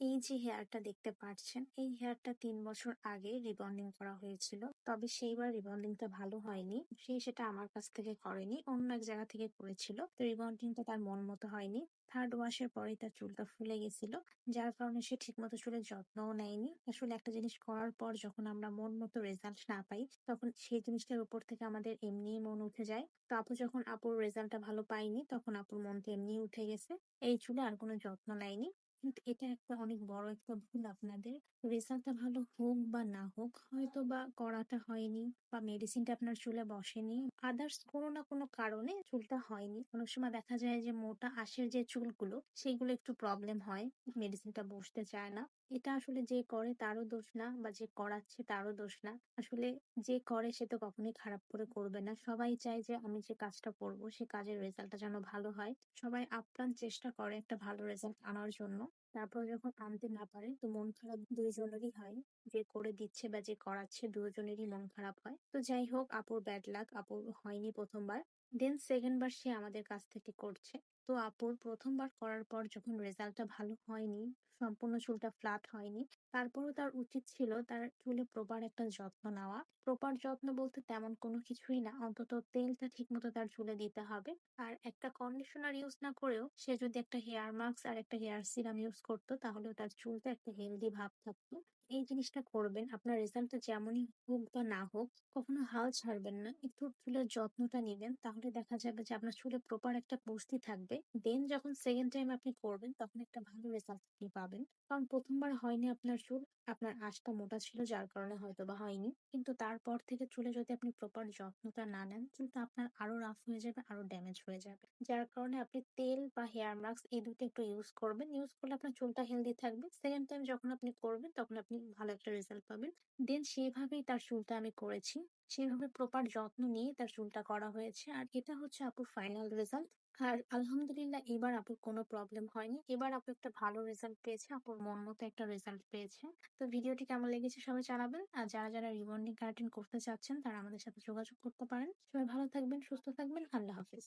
এই যে হেয়ারটা দেখতে পাচ্ছেন, এই হেয়ারটা তিন বছর আগে রিবন্ডিং করা হয়েছিল। তবে সেইবার রিবন্ডিংটা ভালো হয়নি। সে সেটা আমার কাছ থেকে করেনি, অন্য এক জায়গা থেকে করেছিল। তো রিবন্ডিংটা তার মন মতো হয়নি। থার্ড ওয়াশের পরে তার চুলটা ফুলে গেছিল। যার কারণে সে ঠিকমতো চুলের যত্নও নেয়নি। আসলে একটা জিনিস করার পর যখন আমরা মন মতো রেজাল্ট না পাই, তখন সেই জিনিসটার উপর থেকে আমাদের এমনিই মন উঠে যায়। তো আপু যখন আপুর রেজাল্টটা ভালো পায়নি, তখন আপুর মনটা এমনি উঠে গেছে। এই চুলে আর কোনো যত্ন নেয়নি। কিন্তু এটা একটা অনেক বড় একটা ভুল আপনাদের। রেজাল্টটা ভালো হোক বা না হোক, হয়তো বা করাটা হয়নি বা মেডিসিনটা আপনার চুলে বসেনি। আদার্স কোনো না কোনো কারণে চুলটা হয়নি। অনেক সময় দেখা যায় যে মোটা আঁশের যে চুলগুলো, সেগুলো একটু প্রবলেম হয়। মেডিসিনটা বসতে চায় না। এটা আসলে যে করে তারও দোষ না বা যে করাচ্ছে তারও দোষ না। আসলে যে করে সে তো কখনোই খারাপ করে করবে না। সবাই চায় যে আমি যে কাজটা করব সে কাজের রেজাল্টটা যেন ভালো হয়। সবাই আপ্রাণ চেষ্টা করে একটা ভালো রেজাল্ট আনার জন্য। তারপর যখন আনতে না পারে, তো মন খারাপ দুইজনেরই হয়। যে করে দিচ্ছে বা যে করাচ্ছে দুজনেরই মন খারাপ হয়। তো যাই হোক, আপুর ব্যাড লাক আপুর হয়নি প্রথমবার। দেন সেকেন্ড বার সে আমাদের কাছ থেকে করছে। তো আপুর প্রথমবার করার পর যখন রেজাল্টটা ভালো হয়নি, সম্পূর্ণ চুলটা ফ্ল্যাট হয়নি, তারপরেও তার উচিত ছিল তার চুলে প্রপার একটা যত্ন নেওয়া। প্রপার যত্ন বলতে তেমন কোনো কিছুই না, অন্তত তেলটা ঠিকমতো তার চুলে দিতে হবে। আর একটা কন্ডিশনার ইউজ না করেও সে যদি একটা হেয়ার মাস্ক আর একটা হেয়ার সিরাম ইউজ করতো তাহলেও তার চুলটা একটা হেলদি ভাব থাকতো। এই জিনিসটা করবেন আপনার রেজাল্টটা যেমনই হোক বা না হোক কখনো হাল ছাড়বেন না একটু চুলের যত্নটা নিবেন তাহলে দেখা যাবে যে আপনার চুলে প্রপার একটা পুষ্টি থাকবে দেন যখন সেকেন্ড টাইম আপনি করবেন, তখন একটা ভালো রেজাল্ট আপনি পাবেন। কারণ প্রথমবার হয়নি আপনার চুল, আপনার আঁশটা মোটা ছিল, যার কারণে হয়তো বা হয়নি। কিন্তু তারপর থেকে চুলে যদি আপনি প্রপার যত্নটা না নেন, চুলটা আপনার আরও রাফ হয়ে যাবে, আরও ড্যামেজ হয়ে যাবে। যার কারণে আপনি তেল বা হেয়ার মাস্ক এই দুটো একটু ইউজ করবেন। ইউজ করলে আপনার চুলটা হেলদি থাকবে। সেকেন্ড টাইম যখন আপনি করবেন, তখন আপনি ভালো একটা রেজাল্ট পাবেন। দেন সেভাবেই তার চুলটা আমি করেছি। সেভাবে প্রপার যত্ন নিয়ে তার চুলটা করা হয়েছে। আর এটা হচ্ছে আপুর ফাইনাল রেজাল্ট আর আলহামদুলিল্লাহ এবার আপুর কোনো প্রবলেম হয়নি। এবার আপু একটা ভালো রেজাল্ট পেয়েছে, আপুর মন মতো একটা রেজাল্ট পেয়েছে। তো ভিডিওটি কেমন লেগেছে সবাই জানাবেন। আর যারা যারা রিবন্ডিং কার্টিন করতে চাচ্ছেন তারা আমাদের সাথে যোগাযোগ করতে পারেন। সবাই ভালো থাকবেন, সুস্থ থাকবেন। আল্লাহ হাফিজ।